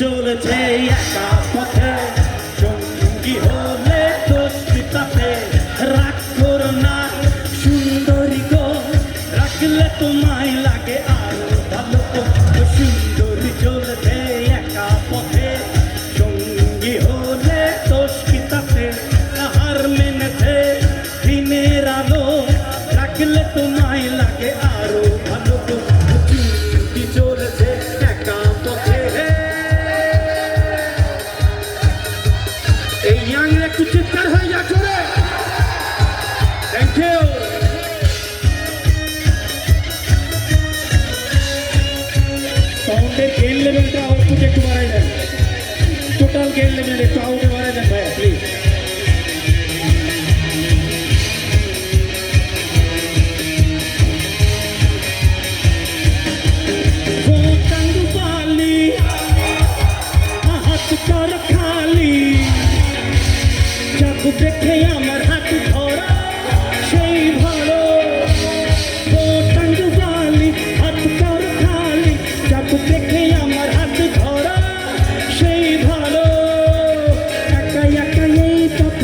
চলেছে একা পথে। সঙ্গী হলে করো না সুন্দরী গো। রাখলে তোমায় লাগে আরও ভালো। ಲೆವೆಲ್ ಅವರ್ ಪ್ರೊಜೆಕ್ಟ್ ಮಾಡಿದೆ ಟೋಟಲ್ ಗೇಮ್ ಲೆವೆಲ್ ಎಷ್ಟು ಔಟ್ ಮಾಡಿದೆ ಭಯ ಪ್ಲೀಸ್ खाली जब देखे अमर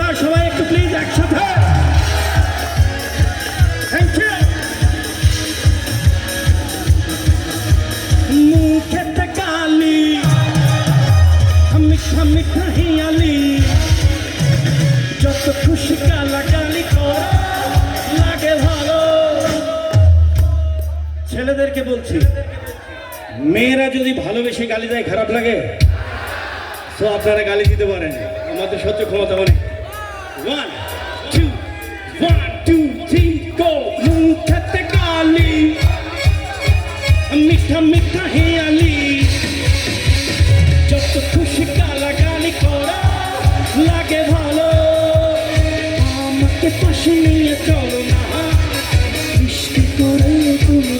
হাত সবাই একটু প্লিজ একসাথে। থ্যাংক ইউ মুখেতে কালি মিঠা মিঠা হিয়ালি। যত খুশি গালা গালি কর, লাগে ভালো। ছেলেদেরকে বলছি, মেয়েরা যদি ভালোবেসে গালি দেয়, খারাপ লাগে? তো আপনারা গালি দিতে পারেন। আমাদের সহ্য ক্ষমতা অনেক। One two one two three go মুখেতে গালি মিঠা মিঠা হিয়ালি যত খুশি গালা গালি করা লাগে ভালো আমাকে পাশে নিয়ে চলো না বৃষ্টি করে তুমি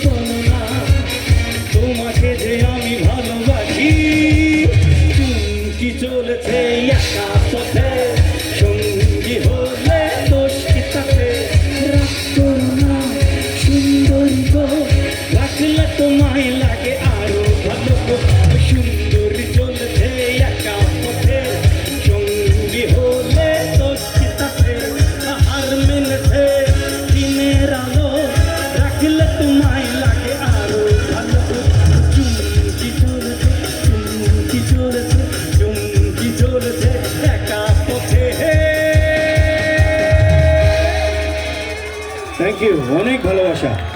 অনেক ভালোবাসা।